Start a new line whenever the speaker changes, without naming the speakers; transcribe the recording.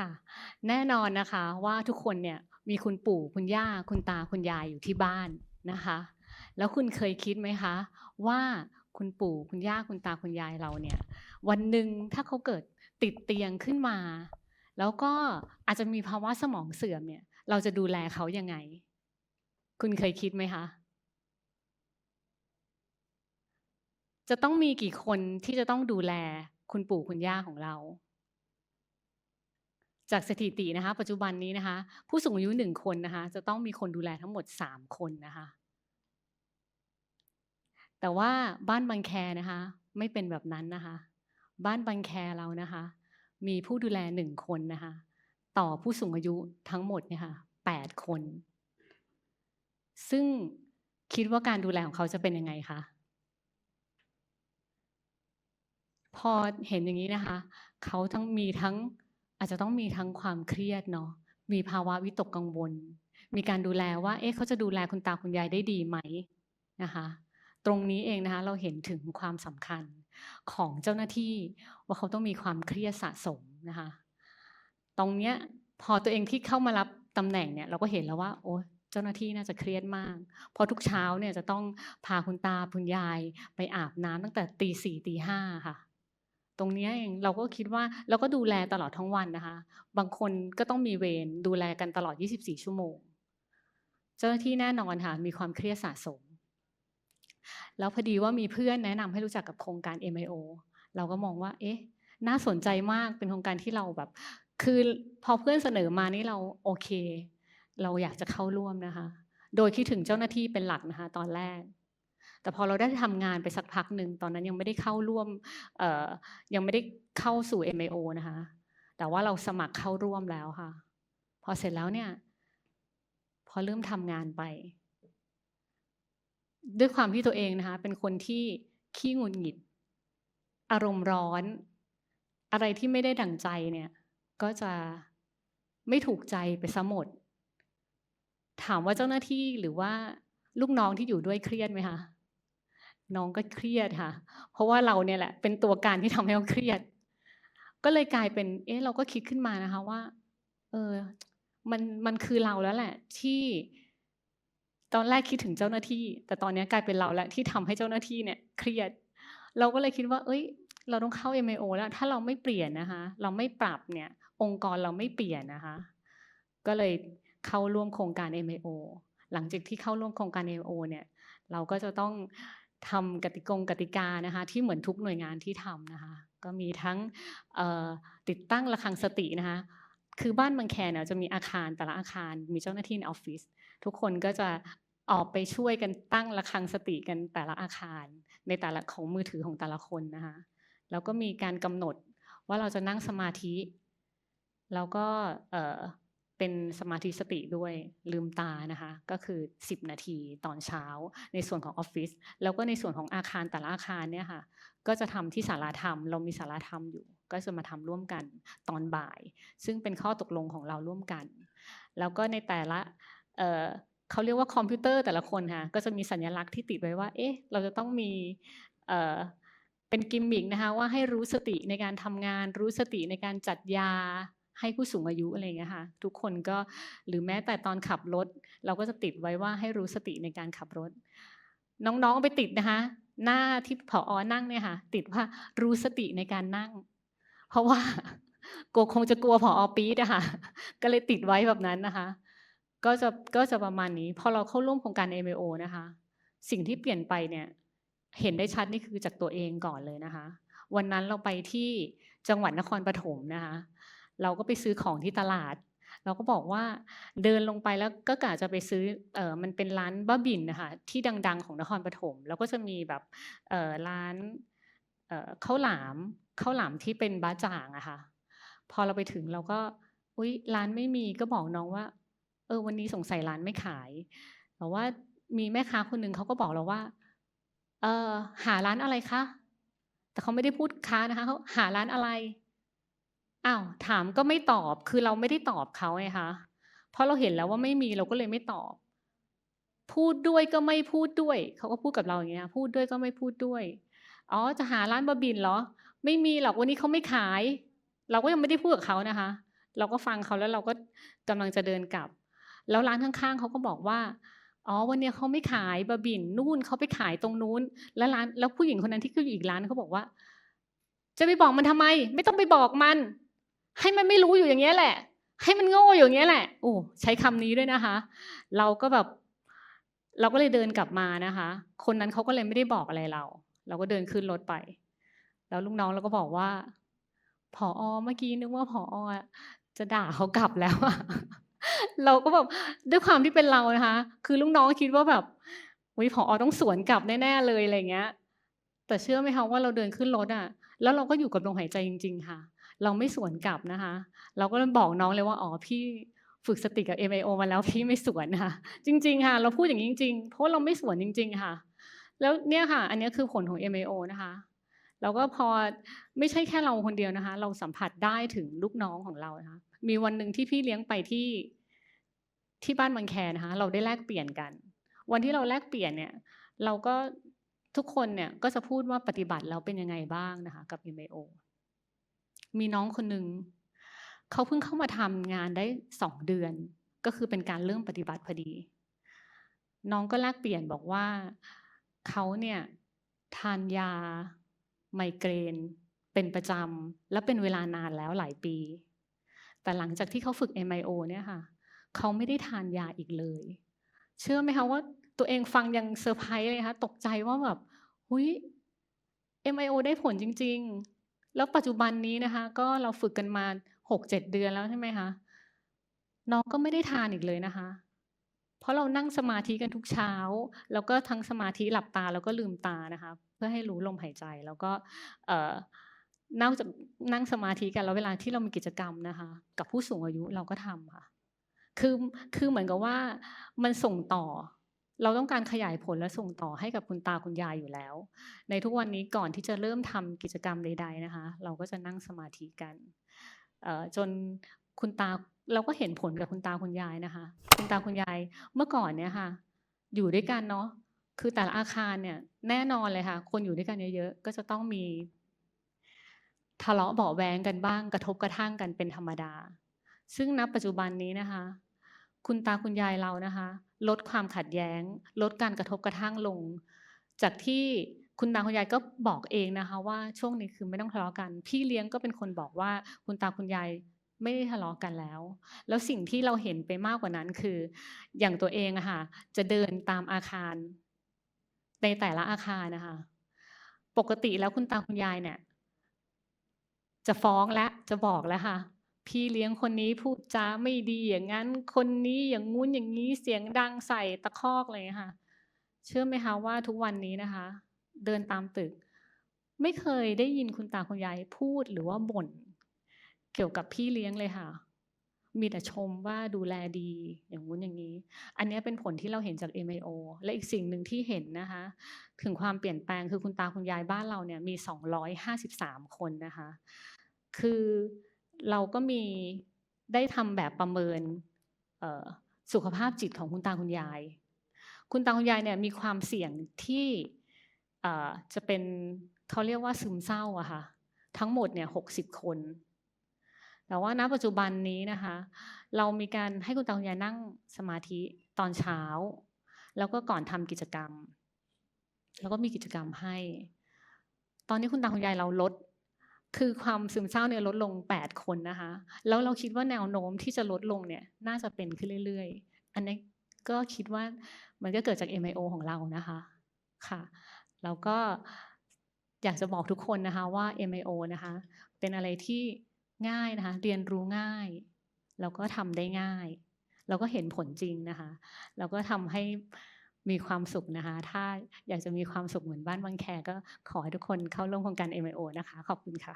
ค่ะ แน่นอนนะคะว่าทุกคนเนี่ยมีคุณปู่คุณย่าคุณตาคุณยายอยู่ที่บ้านนะคะ แล้วคุณเคยคิดไหมคะ ว่าคุณปู่คุณย่าคุณตาคุณยายเราเนี่ย วันหนึ่งถ้าเขาเกิดติดเตียงขึ้นมา แล้วก็อาจจะมีภาวะสมองเสื่อมเนี่ย เราจะดูแลเขายังไง คุณเคยคิดไหมคะจะต้องมีกี่คนที่จะต้องดูแลคุณปู่คุณย่าของเรา จากสถิตินะคะปัจจุบันนี้นะคะ ผู้สูงอายุหนึ่งคนนะคะจะต้องมีคนดูแลทั้งหมดสามคนนะคะ แต่ว่าบ้านบางแคนะคะ ไม่เป็นแบบนั้นนะคะ บ้านบางแคเรานะคะ มีผู้ดูแลหนึ่งคนนะคะ ต่อผู้สูงอายุทั้งหมดเนี่ยค่ะแปดคน ซึ่งคิดว่าการดูแลของเขาจะเป็นยังไงคะพอเห็นอย่างนี้นะคะ เขาทั้งมีทั้ง อาจจะต้องมีทั้งความเครียดเนาะมีภาวะวิตกกังวล มีการดูแลว่า เอ๊ะเขาจะดูแลคุณตาคุณยายได้ดีไหมนะคะตรงนี้เองนะคะเราเห็นถึงความสำคัญของเจ้าหน้าที่ว่าเขาต้องมีความเครียดสะสมนะคะตรงเนี้ยพอตัวเองที่เข้ามารับตำแหน่งเนี่ยเราก็เห็นแล้วว่าโอ้เจ้าหน้าที่น่าจะเครียดมาก เพราะทุกเช้าเนี่ยจะต้องพาคุณตาคุณยายไปอาบน้ำตั้งแต่ตีสี่ตีห้าค่ะ ตรงนี้เองเราก็คิดว่าเราก็ดูแลตลอดทั้งวันนะคะ บางคนก็ต้องมีเวรดูแลกันตลอด 24 ชั่วโมง เจ้าหน้าที่แน่นอนค่ะมีความเครียดสะสม แล้วพอดีว่ามีเพื่อนแนะนำให้รู้จักกับโครงการ MIO เราก็มองว่า เอ๊ะ น่าสนใจมากเป็นโครงการที่เราแบบ คือพอเพื่อนเสนอมานี่เราโอเค เราอยากจะเข้าร่วมนะคะ โดยคิดถึงเจ้าหน้าที่เป็นหลักนะคะ ตอนแรก แต่พอเราได้ทำงานไปสักพักหนึ่งตอนนั้นยังไม่ได้เข้าร่วมยังไม่ได้เข้าสู่ MIO นะคะ แต่ว่าเราสมัครเข้าร่วมแล้วค่ะ พอเสร็จแล้วเนี่ย พอเริ่มทำงานไป ด้วยความที่ตัวเองนะคะ เป็นคนที่ขี้งุดหงิด อารมณ์ร้อน อะไรที่ไม่ได้ดั่งใจเนี่ย ก็จะไม่ถูกใจไปซะหมด ถามว่าเจ้าหน้าที่หรือว่าลูกน้องที่อยู่ด้วยเครียดไหมคะ น้องก็เครียดค่ะ เพราะว่าเราเนี่ยแหละ เป็นตัวการที่ทำให้เขาเครียด ก็เลยกลายเป็น เอ๊ะ เราก็คิดขึ้นมานะคะว่า เออ มันมันคือเราแล้วแหละ ที่ ตอนแรกคิดถึงเจ้าหน้าที่ แต่ตอนนี้กลายเป็นเราแล้วที่ทำให้เจ้าหน้าที่เนี่ย เครียด เราก็เลยคิดว่า เอ้ย เราต้องเข้า MIO แล้ว ถ้าเราไม่เปลี่ยนนะคะ เราไม่ปรับเนี่ย องค์กรเราไม่เปลี่ยนนะคะ ก็เลยเข้าร่วมโครงการ MIO หลังจากที่เข้าร่วมโครงการ MIO เนี่ย เราก็จะต้อง ทำกติกงกติกานะคะที่เหมือนทุกหน่วยงานที่ทำนะคะก็มีทั้งติดตั้งระฆังสตินะคะคือบ้านบางแคเนี่ยจะมีอาคารแต่ละอาคารมีเจ้าหน้าที่ในออฟฟิศทุกคนก็จะออกไปช่วยกันตั้งระฆังสติกันแต่ละอาคาร ในแต่ละของมือถือของแต่ละคนนะคะแล้วก็มีการกำหนดว่าเราจะนั่งสมาธิ แล้วก็ เป็นสมาธิสติด้วยลืมตานะคะก็คือ 10 นาทีตอนเช้า ในส่วนของออฟฟิศแล้วก็ในส่วนของอาคารแต่ละอาคารเนี่ยค่ะก็จะทำที่ศาลาธรรม เรามีศาลาธรรมอยู่ ก็จะมาทำร่วมกันตอนบ่าย ซึ่งเป็นข้อตกลงของเราร่วมกัน แล้วก็ในแต่ละเเขาเรียกว่าคอมพิวเตอร์แต่ละคนค่ะก็จะมีสัญลักษณ์ที่ติดไว้ว่าเอ๊ะเราจะต้องมีเป็นกิมมิกนะคะว่าให้รู้สติในการทำงานรู้สติในการจัดยา ให้ผู้สูงอายุอะไรเงี้ยค่ะทุกคนก็หรือแม้แต่ตอนขับรถ เราก็จะติดไว้ว่าให้รู้สติในการขับรถ น้องๆไปติดนะคะ หน้าที่ผออนั่งเนี่ยค่ะ ติดว่ารู้สติในการนั่ง เพราะว่าโกคงจะกลัวผออปี๊ดอะค่ะก็เลยติดไว้แบบนั้นนะคะ ก็จะก็จะประมาณนี้พอเราเข้าร่วมโครงการ MAO นะคะ สิ่งที่เปลี่ยนไปเนี่ยเห็นได้ชัดนี่คือจากตัวเองก่อนเลยนะคะ วันนั้นเราไปที่จังหวัดนครปฐมนะคะ เราก็ไปซื้อของที่ตลาด เราก็บอกว่าเดินลงไปแล้วก็กะจะไปซื้อเออมันเป็นร้านบ้าบินนะคะที่ดัง ๆ ของนครปฐมแล้วก็จะมีแบบเออร้านเออข้าวหลามข้าวหลามที่เป็นบ้าจ่างอะค่ะพอเราไปถึงเราก็อุ้ยร้านไม่มีก็บอกน้องว่า เออวันนี้สงสัยร้านไม่ขายแต่ว่ามีแม่ค้าคนหนึ่งเขาก็บอกเราว่า เออหาร้านอะไรคะแต่เขาไม่ได้พูดค้านะคะเขาหาร้านอะไร อ้าวถามก็ไม่ตอบคือเราไม่ได้ตอบเขาไงคะเพราะเราเห็นแล้วว่าไม่มีเราก็เลยไม่ตอบ พูดด้วยก็ไม่พูดด้วย เขาก็พูดกับเราอย่างเงี้ยพูดด้วยก็ไม่พูดด้วยอ๋อจะหาร้านบะบินเหรอ ไม่มีหรอกวันนี้เขาไม่ขาย เราก็ยังไม่ได้พูดกับเขานะคะ เราก็ฟังเขาแล้วเราก็กำลังจะเดินกลับ แล้วร้านข้างๆเขาก็บอกว่าอ๋อวันนี้เขาไม่ขายบะบินนู่นเขาไปขายตรงนู้น แล้วร้านแล้วผู้หญิงคนนั้นที่คืออยู่อีกร้านเขาบอกว่า จะไปบอกมันทำไม ไม่ต้องไปบอกมัน ให้มันไม่รู้อยู่อย่างเงี้ยแหละ ให้มันโง่อยู่อย่างเงี้ยแหละโอ้ใช้คำนี้ด้วยนะคะ เราก็แบบ เราก็เลยเดินกลับมานะคะ คนนั้นเขาก็เลยไม่ได้บอกอะไรเรา เราก็เดินขึ้นรถไป แล้วลูกน้องเราก็บอกว่าผอเมื่อกี้นึกว่าผออจะด่าเขากลับแล้วอะเราก็แบบด้วยความที่เป็นเรานะคะ คือลูกน้องคิดว่าแบบวิผอต้องสวนกลับแน่ๆเลยอะไรเงี้ย แต่เชื่อไหมคะว่าเราเดินขึ้นรถอะแล้วเราก็อยู่กับลมหายใจจริง ๆ ค่ะ เราไม่สวนกลับนะคะ เราก็บอกน้องเลยว่าอ๋อพี่ฝึกสติกับ MIO มาแล้วพี่ไม่สวนค่ะจริงๆค่ะ เราพูดอย่างนี้จริงๆเพราะเราไม่สวนจริง ๆ ค่ะ แล้วเนี่ยค่ะ อันนี้คือผลของ MIO นะคะแล้วก็พอไม่ใช่แค่เราคนเดียวนะคะ เราสัมผัสได้ถึงลูกน้องของเรานะคะมีวันหนึ่งที่พี่เลี้ยงไปที่ที่บ้านบางแคนะคะเราได้แลกเปลี่ยนกัน วันที่เราแลกเปลี่ยนเนี่ยเราก็ทุกคนเนี่ยก็จะพูดว่าปฏิบัติแล้วเป็นยังไงบ้างนะคะ กับ MIO มีน้องคนหนึ่งเขาเพิ่งเข้ามาทำงานได้สองเดือน ก็คือเป็นการเริ่มปฏิบัติพอดี น้องก็แลกเปลี่ยนบอกว่าเขาเนี่ยทานยาไมเกรน เป็นประจำและเป็นเวลานานแล้วหลายปี แต่หลังจากที่เขาฝึก MIO เนี่ยค่ะเขาไม่ได้ทานยาอีกเลย เชื่อไหมคะว่าตัวเองฟังยังเซอร์ไพรส์เลยคะตกใจว่าแบบหุย MIO ได้ผลจริง ๆ แล้วปัจจุบันนี้นะคะ ก็เราฝึกกันมาหกเจ็ดเดือนแล้วใช่ไหมคะน้องก็ไม่ได้ทานอีกเลยนะคะ เพราะเรานั่งสมาธิกันทุกเช้า แล้วก็ทั้งสมาธิหลับตาแล้วก็ลืมตานะคะ เพื่อให้รู้ลมหายใจแล้วก็เอ่อนั่งจากนั่งสมาธิกันแล้วเวลาที่เรามีกิจกรรมนะคะ กับผู้สูงอายุเราก็ทำค่ะ คือคือเหมือนกับว่ามันส่งต่อ เราต้องการขยายผลและส่งต่อให้กับคุณตาคุณยายอยู่แล้ว ในทุกวันนี้ก่อนที่จะเริ่มทำกิจกรรมใด ๆนะคะ เราก็จะนั่งสมาธิกันจนคุณตาเราก็เห็นผลกับคุณตาคุณยายนะคะ คุณตาคุณยายเมื่อก่อนเนี่ยค่ะ อยู่ด้วยกันเนาะคือแต่ละอาคารเนี่ยแน่นอนเลยค่ะ คนอยู่ด้วยกันเยอะๆก็จะต้องมี ทะเลาะเบาแวงกันบ้าง กระทบกระทั่งกันเป็นธรรมดา ซึ่งณปัจจุบันนี้นะคะ คุณตาคุณยายเรานะคะ ลดความขัดแย้ง ลดการกระทบกระทั่งลง จากที่คุณตาคุณยายก็บอกเองนะคะ ว่าช่วงนี้คือไม่ต้องทะเลาะกัน พี่เลี้ยงก็เป็นคนบอกว่าคุณตาคุณยายไม่ได้ทะเลาะกันแล้ว แล้วสิ่งที่เราเห็นไปมากกว่านั้นคือ อย่างตัวเองอะค่ะ จะเดินตามอาคาร ในแต่ละอาคารนะคะ ปกติแล้วคุณตาคุณยายเนี่ย จะฟ้องและจะบอกแล้วค่ะ พี่เลี้ยงคนนี้พูดจาไม่ดีอย่างนั้น คนนี้อย่างงู้นอย่างนี้เสียงดังใส่ตะคอกเลยค่ะ เชื่อไหมคะว่าทุกวันนี้นะคะ เดินตามตึก ไม่เคยได้ยินคุณตาคุณยายพูดหรือว่าบ่นเกี่ยวกับพี่เลี้ยงเลยค่ะ มีแต่ชมว่าดูแลดีอย่างงู้นอย่างนี้ อันนี้เป็นผลที่เราเห็นจาก MIO และอีกสิ่งหนึ่งที่เห็นนะคะ ถึงความเปลี่ยนแปลงคือคุณตาคุณยายบ้านเราเนี่ยมี 253 คนนะคะ คือ เราก็มีได้ทำแบบประเมินสุขภาพจิตของคุณตาคุณยาย คุณตาคุณยายเนี่ยมีความเสี่ยงที่จะเป็นเขาเรียกว่าซึมเศร้าอะค่ะทั้งหมดเนี่ยหกสิบคน แต่ว่าณปัจจุบันนี้นะคะ เรามีการให้คุณตาคุณยายนั่งสมาธิตอนเช้า แล้วก็ก่อนทำกิจกรรม แล้วก็มีกิจกรรมให้ ตอนนี้คุณตาคุณยายเราลด คือความซึมเศร้าเนี่ยลดลง 8 คนนะคะ แล้วเราคิดว่าแนวโน้มที่จะลดลงเนี่ยน่าจะเป็นขึ้นเรื่อย ๆ อันนี้ก็คิดว่ามันก็เกิดจาก MIO ของเรานะคะค่ะแล้วก็อยากจะบอกทุกคนนะคะว่า MIO นะคะเป็นอะไรที่ง่ายนะคะเรียนรู้ง่าย แล้วก็ทำได้ง่าย แล้วก็เห็นผลจริงนะคะ แล้วก็ทำให้ มีความสุขนะคะ ถ้าอยากจะมีความสุขเหมือนบ้านบางแคก็ขอให้ทุกคนเข้าร่วมโครงการ MIO นะคะ ขอบคุณค่ะ